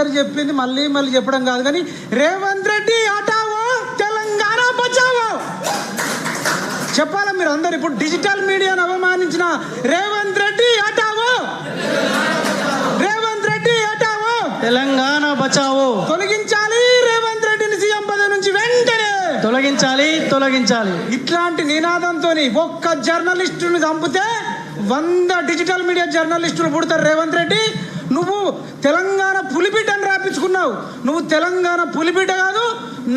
చెప్పింది మళ్ళీ మళ్ళీ చెప్పడం కాదు కానీ రేవంత్ రెడ్డి హటావో తెలంగాణ బచావో? చెప్పాలా మీరు అందరు? ఇప్పుడు డిజిటల్ మీడియాను అవమానించిన రేవంత్ రెడ్డి హటావో రేవంత్ రెడ్డి హటావో తెలంగాణ బచావో. తొలగించాలి రేవంత్ రెడ్డిని సీఎం పదవి నుంచి వెంటనే. తొలగించాలి తొలగించాలి. ఇట్లాంటి నినాదంతో ఒక్క జర్నలిస్టుని చంపితే వంద డిజిటల్ మీడియా జర్నలిస్టులు పుడతారు రేవంత్ రెడ్డి. నువ్వు తెలంగాణ పులిబిడ్డను రాపించుకున్నావు. నువ్వు తెలంగాణ పులిబిడ్డ కాదు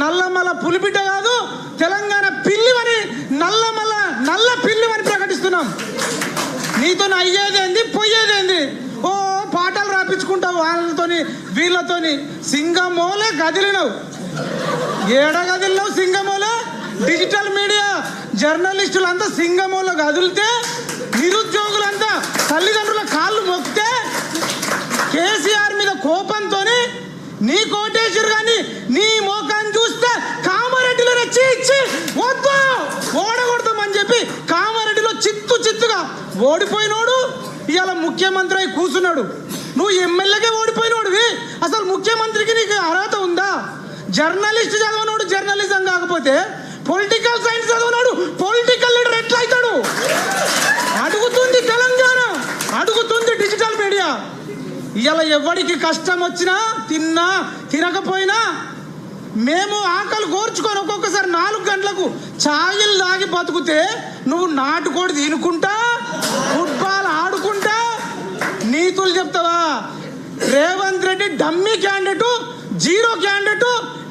నల్లమల పులిబిడ్డ కాదు తెలంగాణ పిల్లివని నల్లమల నల్ల పిల్లివని ప్రకటిస్తున్నాం. నీతో అయ్యేదేంది పోయేదేంది? ఓ పాటలు రాపించుకుంటావు వాళ్ళతోని వీళ్ళతోని. సింగమోలే కదిలినవు ఏడ గదిలో సింగమోలే? డిజిటల్ మీడియా జర్నలిస్టులంతా సింగమోలో కదిలితే నిరుద్యోగ ఓడిపోయినోడు ఇవాళ ముఖ్యమంత్రి అయి కూర్చున్నాడు. నువ్వు ఎమ్మెల్యేగా ఓడిపోయినోడివి. అసలు ముఖ్యమంత్రికి నీకు అర్హత ఉందా? జర్నలిస్ట్ చదవనోడు జర్నలిజం కాకపోతే పొలిటికల్ సైన్స్ చదవనాడు పొలిటికల్ లీడర్ ఎట్లా అవుతాడు అడుగుతుంది తెలంగాణ అడుగుతుంది డిజిటల్ మీడియా. ఇలా ఎవరికి కష్టం వచ్చినా తిన్నా తినకపోయినా మేము ఆకలి కోర్చుకొని ఒక్కొక్కసారి నాలుగు గంటలకు ఛాయలు తాగి బతుకుతే నువ్వు నాటుకోడి తినుకుంటా ఫుట్బాల్ ఆడుకుంటా నీతులు చెప్తావా? Revanth Reddy dummy candidate zero candidate.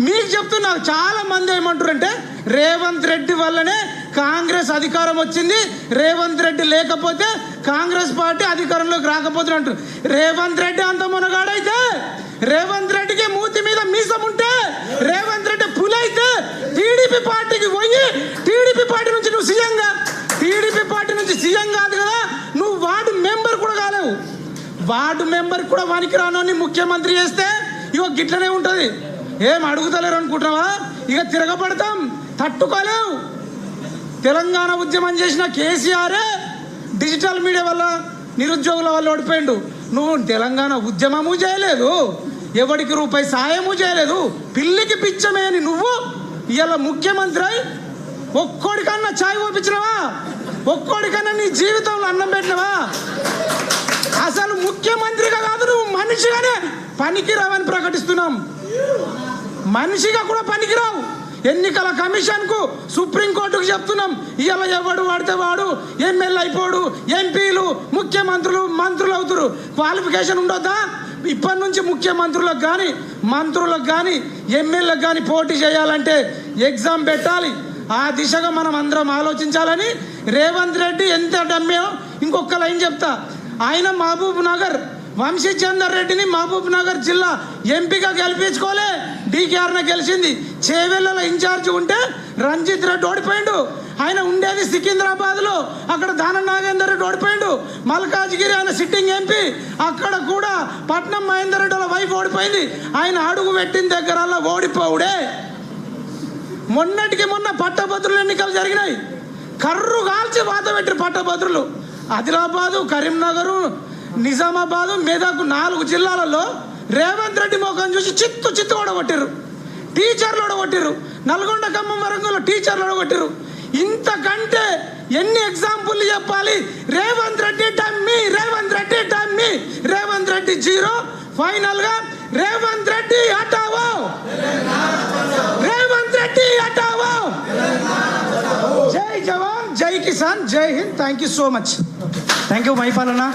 మీకు చెప్తున్నా చాలా మంది ఏమంటారంటే రేవంత్ రెడ్డి వల్లనే కాంగ్రెస్ అధికారం వచ్చింది రేవంత్ రెడ్డి లేకపోతే కాంగ్రెస్ పార్టీ అధికారంలోకి రాకపోతే అంటారు రేవంత్ రెడ్డి అంత మునగాడైతే రేవంత్ రెడ్డికి మూతి మీద మీసం ఉంటే రేవంత్ రెడ్డి పులైతే టీడీపీ పార్టీకి పోయి టీడీపీ పార్టీ నుంచి నువ్వు సీఎంగా టీడీపీ పార్టీ నుంచి సీఎం కాదు కదా. నువ్వు వార్డు మెంబర్ కూడా కాలేవు. వార్డు మెంబర్ కూడా వానికి రానోని ముఖ్యమంత్రి చేస్తే ఇగో గిట్లనే ఉంటుంది. ఏం అడుగుతలేరు అనుకుంటున్నావా? ఇక తిరగబడతాం. తట్టుకోలేవు. తెలంగాణ ఉద్యమం చేసిన కేసీఆరే డిజిటల్ మీడియా వల్ల నిరుద్యోగుల వల్ల ఓడిపోయిండు. నువ్వు తెలంగాణ ఉద్యమము చేయలేదు. ఎవడికి రూపాయి సాయము చేయలేదు. పిల్లికి పిచ్చమేని నువ్వు ఇలా ముఖ్యమంత్రి అయి ఒక్కోడికన్నా ఛాయ్ ఓపించినవా? ఒక్కోడికన్నా నీ జీవితంలో అన్నం పెట్టినవా? అసలు ముఖ్యమంత్రిగా కాదు నువ్వు మనిషిగానే పనికిరావని ప్రకటిస్తున్నాం. మనిషిగా కూడా పనికిరావు. ఎన్నికల కమిషన్కు సుప్రీంకోర్టుకు చెప్తున్నాం ఇలా ఎవడు వాడితే వాడు ఎమ్మెల్యే అయిపోడు ఎంపీలు ముఖ్యమంత్రులు మంత్రులు అవుతారు. క్వాలిఫికేషన్ ఉండొద్దా? ఇప్పటి నుంచి ముఖ్యమంత్రులకు కానీ మంత్రులకు కానీ ఎమ్మెల్యేలకు కానీ పోటీ చేయాలంటే ఎగ్జామ్ పెట్టాలి. ఆ దిశగా మనం అందరం ఆలోచించాలని రేవంత్ రెడ్డి ఎంత డమ్యో ఇంకొక లైన్ చెప్తా. ఆయన మహబూబ్ నగర్ వంశీచందర్ రెడ్డిని మహబూబ్ నగర్ జిల్లా ఎంపీగా గెలిపించుకోలే. డీకేఆర్న గెలిచింది. చేవెళ్ళలో ఇన్ఛార్జ్ ఉంటే రంజిత్ రెడ్డి ఓడిపోయిండు. ఆయన ఉండేది సికింద్రాబాద్లో. అక్కడ దాన నాగేందర్ రెడ్డి ఓడిపోయిండు. మల్కాజ్గిరి ఆయన సిట్టింగ్ ఎంపీ. అక్కడ కూడా పట్నం మహేందర్ రెడ్డి వైఫ్ ఓడిపోయింది. ఆయన అడుగు పెట్టిన దగ్గర ఓడిపోవుడే. మొన్నటికి మొన్న పట్టభద్రులు ఎన్నికలు జరిగినాయి. కర్రు కాల్చి వాత పెట్టిన పట్టభద్రులు. ఆదిలాబాదు కరీంనగరు నిజామాబాదు మెదక్ నాలుగు జిల్లాలలో రేవంత్ రెడ్డి ముఖం చూసి చిత్తు చిత్తు ఓడగొట్టారు. టీచర్లు ఓడగొట్టారు. నల్గొండ ఖమ్మం వరంగంలో టీచర్లు ఓడగొట్టారు. ఇంతకంటే ఎన్ని ఎగ్జాంపుల్ చెప్పాలి? Revanth Reddy dummy Revanth Reddy dummy Revanth Reddy zero. ఫైనల్గా రేవంత్ రెడ్డి హటావో बेटी हटावा जय जवान जय किसान जय Hind thank you so much thank you महिपालना